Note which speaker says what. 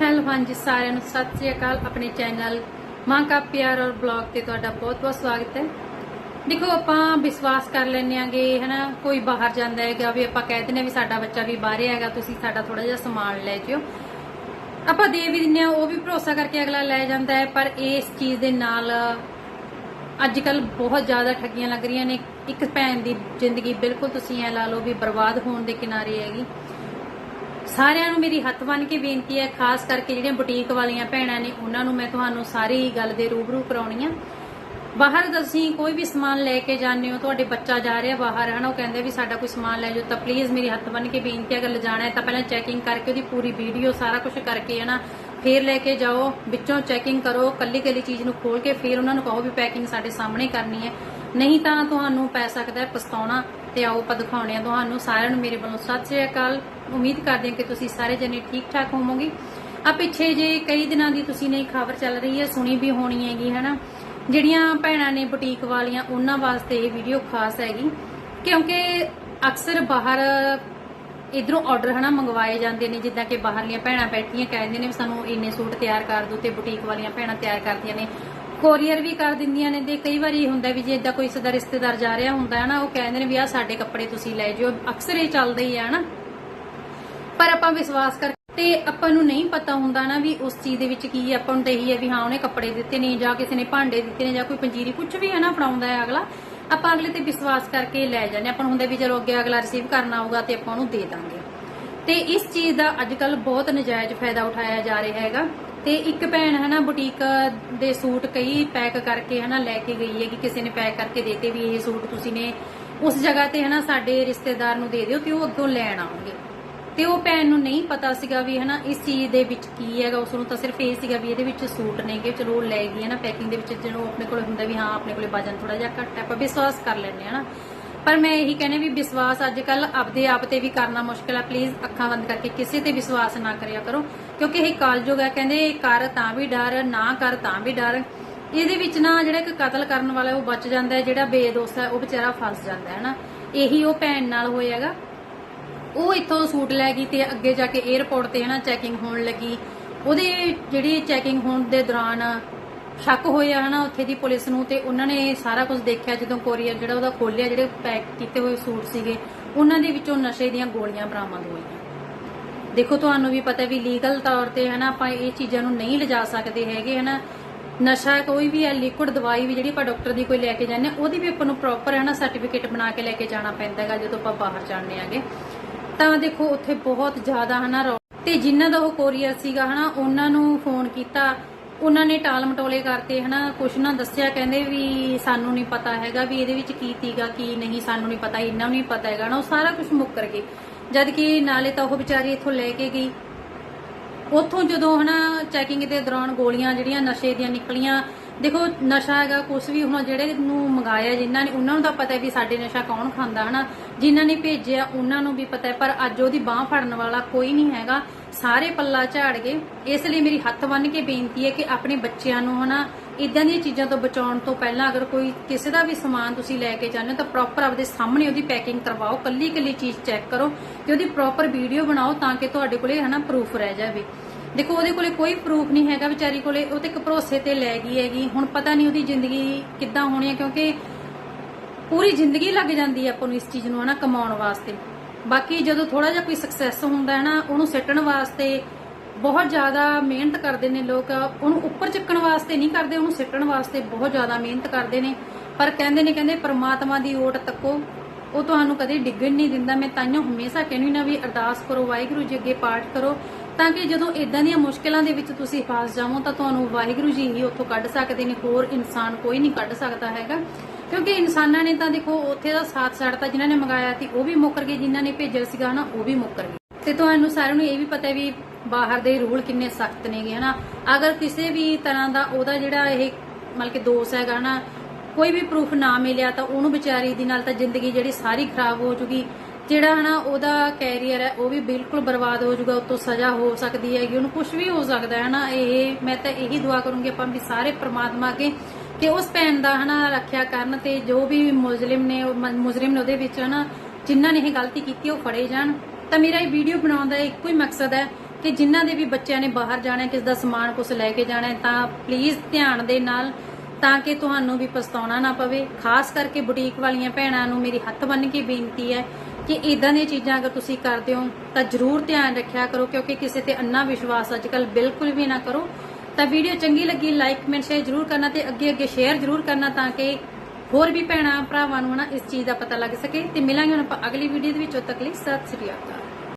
Speaker 1: Hello ਹਾਂਜੀ, ਸਾਰਿਆਂ ਨੂੰ ਸਤਿ ਸ੍ਰੀ ਅਕਾਲ ਆਪਣੇ ਚੈਨਲ ਮਾਂ ਕਾ ਪਿਆਰ ਔਰ ਬਲੌਗ ਤੇ ਤੁਹਾਡਾ ਬਹੁਤ-ਬਹੁਤ ਸਵਾਗਤ ਹੈ। ਦੇਖੋ, ਆਪਾਂ ਵਿਸ਼ਵਾਸ ਕਰ ਲੈਂਦੇ ਆਂਗੇ ਹਨਾ, ਕੋਈ ਬਾਹਰ ਜਾਂਦਾ ਹੈਗਾ ਵੀ ਆਪਾਂ ਕਹਿ ਦਿੰਦੇ ਹਾਂ ਵੀ ਸਾਡਾ ਬੱਚਾ ਵੀ ਬਾਹਰ ਹੈਗਾ, ਤੁਸੀਂ ਸਾਡਾ ਥੋੜਾ ਜਿਹਾ ਸਮਾਨ ਲੈ ਜਿਓ। ਆਪਾਂ ਦੇ ਵੀ ਦਿੰਦੇ ਆ ਉਹ ਵੀ ਭਰੋਸਾ ਕਰਕੇ ਅਗਲਾ ਲੈ ਜਾਂਦਾ ਹੈ, ਪਰ ਇਸ ਚੀਜ਼ ਦੇ ਨਾਲ ਅੱਜ ਕੱਲ ਬਹੁਤ ਜ਼ਿਆਦਾ ਠੱਗੀਆਂ ਲੱਗ ਰਹੀਆਂ ਨੇ। ਇੱਕ ਭੈਣ ਦੀ ਜ਼ਿੰਦਗੀ ਬਿਲਕੁਲ ਤੁਸੀਂ ਐ ਲਾ ਲਓ ਵੀ ਬਰਬਾਦ ਹੋਣ ਦੇ ਕਿਨਾਰੇ ਹੈਗੀ। ਸਾਰਿਆਂ ਨੂੰ ਮੇਰੀ ਹੱਥ ਬੰਨ ਕੇ ਬੇਨਤੀ ਹੈ, ਖਾਸ ਕਰਕੇ ਜਿਹੜੀਆਂ ਬੁਟੀਕ ਵਾਲੀਆਂ ਭੈਣਾਂ ਨੇ, ਉਹਨਾਂ ਨੂੰ ਮੈਂ ਤੁਹਾਨੂੰ ਸਾਰੀ ਹੀ ਗੱਲ ਦੇ ਰੂਬਰੂ ਕਰਾਉਣੀ ਆ। ਬਾਹਰ ਤੁਸੀਂ ਕੋਈ ਵੀ ਸਮਾਨ ਲੈ ਕੇ ਜਾਂਦੇ ਹੋ, ਤੁਹਾਡੇ ਬੱਚਾ ਜਾ ਰਿਹਾ ਬਾਹਰ, ਹਨਾ, ਉਹ ਕਹਿੰਦੇ ਵੀ ਸਾਡਾ ਕੋਈ ਸਮਾਨ ਲੈ ਜਾਓ, ਤਾਂ ਪਲੀਜ਼ ਮੇਰੀ ਹੱਥ ਬੰਨ ਕੇ ਬੇਨਤੀ ਹੈ, ਅਗਰ ਲਿਜਾਣਾ ਹੈ ਤਾਂ ਪਹਿਲਾਂ ਚੈਕਿੰਗ ਕਰਕੇ ਉਹਦੀ ਪੂਰੀ ਵੀਡੀਓ ਸਾਰਾ ਕੁਝ ਕਰਕੇ ਹੈ ਨਾ ਫੇਰ ਲੈ ਕੇ ਜਾਓ, ਵਿੱਚੋਂ ਚੈਕਿੰਗ ਕਰੋ, ਕੱਲੀ ਕੱਲੀ ਚੀਜ਼ ਨੂੰ ਖੋਲ ਕੇ ਫੇਰ ਉਹਨਾਂ ਨੂੰ ਕਹੋ ਵੀ ਪੈਕਿੰਗ ਸਾਡੇ ਸਾਹਮਣੇ ਕਰਨੀ ਹੈ। ਨਹੀਂ ਤਾਂ ਤੁਹਾਨੂੰ ਪੈ ਸਕਦਾ ਹੈ ਪਛਤਾਉਣਾ ਤੇ ਆਓ ਆਪਾਂ ਦਿਖਾਉਣੇ ਆ ਤੁਹਾਨੂੰ। ਸਾਰਿਆਂ ਨੂੰ ਮੇਰੇ ਵੱਲੋਂ ਸਤਿ ਸ੍ਰੀ ਅਕਾਲ। ਉਮੀਦ ਕਰਦੇ ਹਾਂ ਕਿ ਤੁਸੀਂ ਸਾਰੇ ਜਣੇ ਠੀਕ ਠਾਕ ਹੋਵੋਗੇ। ਆ ਪਿੱਛੇ ਜੇ ਕਈ ਦਿਨਾਂ ਦੀ ਤੁਸੀਂ ਨੇ ਖਬਰ ਚੱਲ ਰਹੀ ਹੈ, ਸੁਣੀ ਵੀ ਹੋਣੀ ਹੈਗੀ, ਹਨਾ? ਜਿਹੜੀਆਂ ਭੈਣਾਂ ਨੇ ਬੁਟੀਕ ਵਾਲੀਆਂ, ਉਹਨਾਂ ਵਾਸਤੇ ਇਹ ਵੀਡੀਓ ਖਾਸ ਹੈਗੀ। ਕਿਉਂਕਿ ਅਕਸਰ ਬਾਹਰ ਇਧਰੋਂ ਆਰਡਰ ਹਨਾ ਮੰਗਵਾਏ ਜਾਂਦੇ ਨੇ, ਜਿੱਦਾਂ ਕਿ ਬਾਹਰਲੀਆਂ ਭੈਣਾਂ ਬੈਠੀਆਂ ਕਹਿੰਦੇ ਨੇ ਵੀ ਸਾਨੂੰ ਇੰਨੇ ਸੂਟ ਤਿਆਰ ਕਰ ਦਿਓ ਤੇ ਬੁਟੀਕ ਵਾਲੀਆਂ ਭੈਣਾਂ ਤਿਆਰ ਕਰਦੀਆਂ ਨੇ। ਕੋਰੀਅਰ ਵੀ ਕਰ ਦਿੰਦੀਆਂ ਨੇ ਤੇ ਕਈ ਵਾਰੀ ਹੁੰਦਾ ਵੀ ਜੇ ਇਦਾਂ ਕੋਈ ਸਦਾ ਰਿਸ਼ਤੇਦਾਰ ਜਾ ਰਿਹਾ ਹੁੰਦਾ ਹੈ ਨਾ ਉਹ ਕਹਿੰਦੇ ਨੇ ਵੀ ਆ ਸਾਡੇ ਕੱਪੜੇ ਤੁਸੀਂ ਲੈ ਜਿਓ, ਅਕਸਰ ਇਹ ਚੱਲਦਾ ਹੀ ਹੈ ਨਾ ਪਰ ਆਪਾਂ ਵਿਸ਼ਵਾਸ ਕਰ ਤੇ ਆਪਾਂ ਨੂੰ ਨਹੀਂ ਪਤਾ ਹੁੰਦਾ ਨਾ ਵੀ ਉਸ ਚੀਜ਼ ਦੇ ਵਿੱਚ ਕੀ ਆਪਾਂ ਨੂੰ ਤਾਂ ਇਹੀ ਹੈ ਵੀ ਹਾਂ, ਉਹਨੇ ਕੱਪੜੇ ਦਿੱਤੇ ਨੇ ਜਾਂ ਕਿਸੇ ਨੇ ਭਾਂਡੇ ਦਿੱਤੇ ਨੇ ਜਾਂ ਕੋਈ ਪੰਜੀਰੀ ਕੁਝ ਵੀ ਹੈ ਨਾ ਫੜਾਉਂਦਾ ਹੈ ਅਗਲਾ। ਆਪਾਂ ਅਗਲੇ ਤੇ ਵਿਸ਼ਵਾਸ ਕਰਕੇ ਲੈ ਜਾਂਦੇ ਆਪਾਂ ਨੂੰ ਹੁੰਦਾ ਵੀ ਚਲੋ ਅੱਗੇ ਅਗਲਾ ਰਿਸੀਵ ਕਰਨਾ ਆਊਗਾ ਤੇ ਆਪਾਂ ਉਹਨੂੰ ਦੇ ਦਾਂਗੇ। ਤੇ ਇਸ ਚੀਜ਼ ਦਾ ਅੱਜ ਕੱਲ ਬਹੁਤ ਨਜਾਇਜ਼ ਫਾਇਦਾ ਉਠਾਇਆ ਜਾ ਰਿਹਾ ਹੈਗਾ। ਤੇ ਇੱਕ ਭੈਣ ਹਨਾ, ਬੁਟੀਕ ਦੇ ਸੂਟ ਕਈ ਪੈਕ ਕਰਕੇ ਹਨਾ ਲੈ ਕੇ ਗਈ ਹੈ ਕਿ ਕਿਸੇ ਨੇ ਪੈਕ ਕਰਕੇ ਦੇਤੇ ਵੀ ਇਹ ਸੂਟ ਤੁਸੀਂ ਨੇ, ਉਸ ਜਗ੍ਹਾ ਤੇ ਹਨਾ ਸਾਡੇ ਰਿਸ਼ਤੇਦਾਰ ਨੂੰ ਦੇ ਦਿਓ ਤੇ ਉਹ ਅੱਗੋਂ ਲੈਣ ਆਉਣਗੇ। ਤੇ ਉਹ ਭੈਣ ਨੂੰ ਨਹੀਂ ਪਤਾ ਸੀਗਾ ਵੀ ਹਨਾ ਇਸ ਚੀਜ਼ ਦੇ ਵਿੱਚ ਕੀ ਹੈਗਾ, ਉਸ ਨੂੰ ਤਾਂ ਸਿਰਫ ਇਹ ਸੀਗਾ ਵੀ ਇਹਦੇ ਵਿੱਚ ਸੂਟ ਨੇਗੇ ਚਲੋ ਲੈ ਗਈ ਹੈ ਪੈਕਿੰਗ ਦੇ ਵਿੱਚ, ਜਦੋਂ ਆਪਣੇ ਕੋਲ ਹੁੰਦਾ ਵੀ ਹਾਂ, ਆਪਣੇ ਕੋਲੇ ਵਜਨ ਥੋੜਾ ਜਿਹਾ ਘੱਟ ਹੈ, ਆਪਾਂ ਵਿਸ਼ਵਾਸ ਕਰ ਲੈਂਦੇ ਹਾਂ ਪਰ ਮੈਂ ਇਹੀ ਕਹਿੰਨੇ ਵੀ ਵਿਸ਼ਵਾਸ ਅੱਜ ਕੱਲ ਆਪਦੇ ਆਪ ਤੇ ਵੀ ਕਰਨਾ ਮੁਸ਼ਕਲ ਹੈ ਪਲੀਜ਼ ਅੱਖਾਂ ਬੰਦ ਕਰਕੇ ਕਿਸੇ ਤੇ ਵਿਸ਼ਵਾਸ ਨਾ ਕਰਿਆ ਕਰੋ। ਕਿਉਂਕਿ ਇਹ ਕਾਲਯੁਗ ਹੈ, ਕਹਿੰਦੇ ਕਰ ਤਾਂ ਵੀ ਡਰ, ਨਾ ਕਰ ਤਾਂ ਵੀ ਡਰ। ਇਹਦੇ ਵਿੱਚ ਨਾ ਜਿਹੜਾ ਇੱਕ ਕਤਲ ਕਰਨ ਵਾਲਾ ਉਹ ਬਚ ਜਾਂਦਾ ਹੈ, ਜਿਹੜਾ ਬੇਦੋਸ਼ ਹੈ, ਉਹ ਵਿਚਾਰਾ ਫਸ ਜਾਂਦਾ ਹੈ ਨਾ ਇਹੀ ਉਹ ਭੈਣ ਨਾਲ ਹੋਇਆਗਾ ਉਹ ਇੱਥੋਂ ਸੂਟ ਲੈ ਗਈ ਤੇ ਅੱਗੇ ਜਾ ਕੇ 에어ਪੋਰਟ ਤੇ ਹਨਾ ਚੈਕਿੰਗ ਹੋਣ ਲੱਗੀ। ਉਹਦੇ ਜਿਹੜੀ ਚੈਕਿੰਗ ਹੋਣ ਦੇ ਦੌਰਾਨ ਸ਼ੱਕ ਹੋਇਆ ਹਨਾ ਉੱਥੇ ਦੀ ਪੁਲਿਸ ਨੂੰ ਤੇ ਉਹਨਾਂ ਨੇ ਸਾਰਾ ਕੁਝ ਦੇਖਿਆ ਜਦੋਂ ਕੋਰੀਅਰ ਜਿਹੜਾ ਉਹਦਾ ਖੋਲਿਆ ਜਿਹੜੇ ਪੈਕ ਕੀਤੇ ਹੋਏ ਸੂਟ ਸੀਗੇ, ਉਹਨਾਂ ਦੇ ਵਿੱਚੋਂ ਨਸ਼ੇ ਦੀਆਂ ਗੋਲੀਆਂ ਬਰਾਮਦ ਹੋਈਆਂ। ਦੇਖੋ ਤੁਹਾਨੂੰ ਵੀ ਪਤਾ ਵੀ ਲੀਗਲ ਤੌਰ ਤੇ ਹਨਾ ਆਪਾਂ ਇਹ ਚੀਜ਼ਾਂ ਨੂੰ ਨਹੀਂ ਲਿਜਾ ਸਕਦੇ ਹੈਗੇ ਹਨਾ। ਨਸ਼ਾ ਕੋਈ ਵੀ ਹੈ ਲਿਕੁਇਡ ਦਵਾਈ ਵੀ ਜਿਹੜੀ ਆਪਾਂ ਡਾਕਟਰ ਦੀ ਕੋਈ ਲੈ ਕੇ ਜਾਂਦੇ ਹਾਂ, ਉਹਦੀ ਵੀ ਆਪਾਂ ਨੂੰ ਪ੍ਰੋਪਰ ਹੈ ਸਰਟੀਫਿਕੇਟ ਬਣਾ ਕੇ ਲੈ ਕੇ ਜਾਣਾ ਪੈਂਦਾ ਹੈਗਾ ਜਦੋਂ ਆਪਾਂ ਬਾਹਰ ਜਾਂਦੇ ਆਗੇ ਤਾਂ ਦੇਖੋ ਉੱਥੇ ਬਹੁਤ ਜ਼ਿਆਦਾ ਹਨਾ ਤੇ ਜਿਨ੍ਹਾਂ ਦਾ ਉਹ ਕੋਰੀਅਰ ਸੀਗਾ ਹਨਾ, ਉਹਨਾਂ ਨੂੰ ਫੋਨ ਕੀਤਾ। ਉਹਨਾਂ ਨੇ ਟਾਲ ਮਟੋਲੇ ਕਰਤੇ ਹਨਾ, ਕੁਛ ਨਾ ਦੱਸਿਆ। ਕਹਿੰਦੇ ਵੀ ਸਾਨੂੰ ਨਹੀਂ ਪਤਾ ਹੈਗਾ ਵੀ ਇਹਦੇ ਵਿੱਚ ਕੀ ਤੀਗਾ ਕੀ ਨਹੀਂ, ਸਾਨੂੰ ਨਹੀਂ ਪਤਾ ਇਹਨਾਂ ਨੂੰ ਨਹੀਂ ਪਤਾ ਹੈਗਾ ਨਾ ਉਹ ਸਾਰਾ ਕੁਝ ਮੁੱਕਰ ਗਏ। ਜਦ ਕਿ ਨਾਲੇ ਤਾਂ ਉਹ ਵਿਚਾਰੀ ਇੱਥੋਂ ਲੈ ਕੇ ਗਈ। ਉੱਥੋਂ ਜਦੋਂ ਹਨਾ ਚੈਕਿੰਗ ਦੇ ਦੌਰਾਨ ਗੋਲੀਆਂ ਜਿਹੜੀਆਂ ਨਸ਼ੇ ਦੀਆਂ ਨਿਕਲੀਆਂ ਦੇਖੋ, ਨਸ਼ਾ ਹੈਗਾ ਕੁਝ ਵੀ ਹੁਣ ਜਿਹੜੇ ਨੂੰ ਮੰਗਾਇਆ, ਜਿਨ੍ਹਾਂ ਨੇ, ਉਹਨਾਂ ਨੂੰ ਤਾਂ ਪਤਾ ਹੈ ਵੀ ਸਾਡੇ ਨਸ਼ਾ ਕੌਣ ਖਾਂਦਾ, ਹਨਾ? ਜਿਨ੍ਹਾਂ ਨੇ ਭੇਜਿਆ, ਉਹਨਾਂ ਨੂੰ ਵੀ ਪਤਾ ਹੈ, ਪਰ ਅੱਜ ਉਹਦੀ ਬਾਹ ਫੜਨ ਵਾਲਾ ਕੋਈ ਨਹੀਂ ਹੈਗਾ। ਸਾਰੇ ਪੱਲਾ ਝਾੜ ਗਏ। ਇਸ ਲਈ ਮੇਰੀ ਹੱਥ ਬੰਨ ਕੇ ਬੇਨਤੀ ਹੈ ਕਿ ਆਪਣੇ ਬੱਚਿਆਂ ਨੂੰ, ਹਨਾ ਇਦਾਂ ਦੀਆਂ ਚੀਜ਼ਾਂ ਤੋਂ ਬਚਾਉਣ ਤੋਂ ਪਹਿਲਾਂ ਅਗਰ ਕੋਈ ਕਿਸੇ ਦਾ ਵੀ ਸਮਾਨ ਤੁਸੀਂ ਲੈ ਕੇ ਜਾਂਦੇ ਹੋ, ਤਾਂ ਪ੍ਰੋਪਰ ਆਪਦੇ ਸਾਹਮਣੇ ਉਹਦੀ ਪੈਕਿੰਗ ਕਰਵਾਓ। ਕੱਲੀ ਕੱਲੀ ਚੀਜ਼ ਚੈੱਕ ਕਰੋ ਤੇ ਉਹਦੀ ਪ੍ਰੋਪਰ ਵੀਡੀਓ ਬਣਾਓ ਤਾਂ ਕਿ ਤੁਹਾਡੇ ਕੋਲੇ, ਹਨਾ ਪ੍ਰੂਫ ਰਹਿ ਜਾਵੇ। ਦੇਖੋ, ਉਹਦੇ ਕੋਲੇ ਕੋਈ ਪ੍ਰੂਫ ਨਹੀਂ ਹੈਗਾ ਵਿਚਾਰੀ ਕੋਲੇ, ਉਹ ਤੇ ਇੱਕ ਭਰੋਸੇ ਤੇ ਲੈ ਗਈ ਹੈਗੀ। ਹੁਣ ਪਤਾ ਨਹੀਂ ਉਹਦੀ ਜ਼ਿੰਦਗੀ ਕਿੱਦਾਂ ਹੋਣੀ ਹੈ, ਕਿਉਂਕਿ ਪੂਰੀ ਜ਼ਿੰਦਗੀ ਲੱਗ ਜਾਂਦੀ ਹੈ ਆਪਾਂ ਨੂੰ ਇਸ ਚੀਜ਼ ਨੂੰ, ਹਨਾ, ਕਮਾਉਣ ਵਾਸਤੇ। ਬਾਕੀ ਜਦੋਂ ਥੋੜਾ ਜਿਹਾ ਕੋਈ ਸਕਸੈਸ ਹੁੰਦਾ ਹੈ ਨਾ, ਉਹਨੂੰ ਸਿੱਟਣ ਵਾਸਤੇ ਬਹੁਤ ਜ਼ਿਆਦਾ ਮਿਹਨਤ ਕਰਦੇ ਨੇ ਲੋਕ। ਉਹਨੂੰ ਉੱਪਰ ਚੱਕਣ ਵਾਸਤੇ ਨਹੀਂ ਕਰਦੇ, ਉਹਨੂੰ ਸਿੱਟਣ ਵਾਸਤੇ ਬਹੁਤ ਜ਼ਿਆਦਾ ਮਿਹਨਤ ਕਰਦੇ ਨੇ। ਪਰ ਕਹਿੰਦੇ ਨੇ, ਕਹਿੰਦੇ ਪਰਮਾਤਮਾ ਦੀ ਓਟ ਤੱਕੋ, ਉਹ ਤੁਹਾਨੂੰ ਕਦੇ ਡਿੱਗਣ ਨਹੀਂ ਦਿੰਦਾ। ਮੈਂ ਤਾਈਓ ਹਮੇਸ਼ਾ ਕਹਿੰਦੀ ਨਾ ਵੀ ਅਰਦਾਸ ਕਰੋ, ਵਾਹਿਗੁਰੂ ਜੀ ਅੱਗੇ ਪਾਠ ਕਰੋ। ਤਾਂ ਕਿ ਜਦੋਂ ਇਦਾਂ ਦੀਆਂ ਮੁਸ਼ਕਲਾਂ ਦੇ ਵਿੱਚ ਤੁਸੀਂ ਫਸ ਜਾਵੋ ਤਾਂ ਤੁਹਾਨੂੰ ਵਾਹਿਗੁਰੂ ਜੀ ਹੀ ਉੱਥੋਂ ਕੱਢ ਸਕਦੇ ਨੇ, ਹੋਰ ਇਨਸਾਨ ਕੋਈ ਨਹੀਂ ਕੱਢ ਸਕਦਾ ਹੈਗਾ। ਕਿਉਂਕਿ ਇਨਸਾਨਾਂ ਨੇ ਤਾਂ ਦੇਖੋ, ਉੱਥੇ ਦਾ ਸਾਥ ਛੱਡਤਾ ਜਿਨ੍ਹਾਂ ਨੇ ਮੰਗਾਇਆ ਸੀ, ਉਹ ਵੀ ਮੁੱਕਰ ਗਏ, ਜਿਨ੍ਹਾਂ ਨੇ ਭੇਜਿਆ ਸੀਗਾ ਨਾ ਉਹ ਵੀ ਮੁੱਕਰ ਗਏ। ਤੇ ਤੁਹਾਨੂੰ ਸਾਰਿਆਂ ਨੂੰ ਇਹ ਵੀ ਪਤਾ ਵੀ ਬਾਹਰ ਦੇ ਰੂਲ ਕਿੰਨੇ ਸਖਤ ਨੇਗੇ ਹਨਾ। ਅਗਰ ਕਿਸੇ ਵੀ ਤਰ੍ਹਾਂ ਦਾ ਉਹਦਾ ਜਿਹੜਾ ਇਹ ਮਤਲਬ ਕਿ ਦੋਸ਼ ਹੈਗਾ ਨਾ ਕੋਈ ਵੀ ਪ੍ਰੂਫ ਨਾ ਮਿਲਿਆ ਤਾਂ ਉਹਨੂੰ ਵਿਚਾਰੀ ਦੀ ਨਾਲ ਤਾਂ ਜ਼ਿੰਦਗੀ ਜਿਹੜੀ ਸਾਰੀ ਖਰਾਬ ਹੋ ਜੂਗੀ। ਜਿਹੜਾ ਹਨਾ ਉਹਦਾ ਕੈਰੀਅਰ ਹੈ, ਉਹ ਵੀ ਬਿਲਕੁਲ ਬਰਬਾਦ ਹੋ ਜਾਊਗਾ, ਉਤੋਂ ਸਜ਼ਾ ਹੋ ਸਕਦੀ ਹੈਗੀ, ਉਹਨੂੰ ਕੁਝ ਵੀ ਹੋ ਸਕਦਾ ਹੈ ਨਾ, ਇਹ, ਮੈਂ ਤਾਂ ਇਹੀ ਦੁਆ ਕਰੂੰਗੀ ਆਪਾਂ ਵੀ ਸਾਰੇ ਪ੍ਰਮਾਤਮਾ ਅੱਗੇ ਕਿ ਉਸ ਭੈਣ ਦਾ ਹਨਾ ਰੱਖਿਆ ਕਰਨ ਤੇ ਜੋ ਵੀ ਮੁਜਰਮ ਨੇ ਮੁਜਰਮ ਨੇ ਉਹਦੇ ਵਿੱਚ ਹਨਾ ਜਿਨ੍ਹਾਂ ਨੇ ਇਹ ਗਲਤੀ ਕੀਤੀ, ਉਹ ਫੜੇ ਜਾਣ। ਤਾਂ ਮੇਰਾ ਇਹ ਵੀਡੀਓ ਬਣਾਉਣ ਦਾ ਇੱਕੋ ਹੀ ਮਕਸਦ ਹੈ ਕਿ ਜਿਨ੍ਹਾਂ ਦੇ ਵੀ ਬੱਚਿਆਂ ਨੇ ਬਾਹਰ ਜਾਣਾ ਕਿਸ ਦਾ ਸਮਾਨ ਕੁਝ ਲੈ ਕੇ ਜਾਣਾ ਤਾਂ ਪਲੀਜ਼ ਧਿਆਨ ਦੇ ਨਾਲ ਤਾਂ ਕਿ ਤੁਹਾਨੂੰ ਵੀ ਪਛਤਾਉਣਾ ਨਾ ਪਵੇ। ਖਾਸ ਕਰਕੇ ਬੁਟੀਕ ਵਾਲੀਆਂ ਭੈਣਾਂ ਨੂੰ ਮੇਰੀ ਹੱਥ ਬੰਨ ਕੇ ਬੇਨਤੀ ਹੈ ਕਿ ਇਦਾਂ ਦੀਆਂ ਚੀਜ਼ਾਂ ਅਗਰ ਤੁਸੀਂ ਕਰਦੇ ਹੋ, ਤਾਂ ਜ਼ਰੂਰ ਧਿਆਨ ਰੱਖਿਆ ਕਰੋ, ਕਿਉਂਕਿ ਕਿਸੇ ਤੇ ਅੰਨਾ ਵਿਸ਼ਵਾਸ ਅੱਜਕੱਲ ਬਿਲਕੁਲ ਵੀ ਨਾ ਕਰੋ। ਤਾਂ ਵੀਡੀਓ ਚੰਗੀ ਲੱਗੀ ਲਾਈਕ ਕਮੈਂਟ ਸ਼ੇਅਰ ਜ਼ਰੂਰ ਕਰਨਾ ਤੇ ਅੱਗੇ ਅੱਗੇ ਸ਼ੇਅਰ ਜ਼ਰੂਰ ਕਰਨਾ ਤਾਂ ਕਿ ਹੋਰ ਵੀ ਭੈਣਾਂ, ਭਰਾਵਾਂ ਨੂੰ ਨਾ ਇਸ ਚੀਜ਼ ਦਾ ਪਤਾ ਲੱਗ ਸਕੇ। ਤੇ ਮਿਲਾਂਗੇ ਹੁਣ ਆਪਾਂ ਅਗਲੀ ਵੀਡੀਓ ਦੇ ਵਿੱਚ, ਉਦੋਂ ਤੱਕ ਲਈ ਸਤਿ ਸ੍ਰੀ ਅਕਾਲ।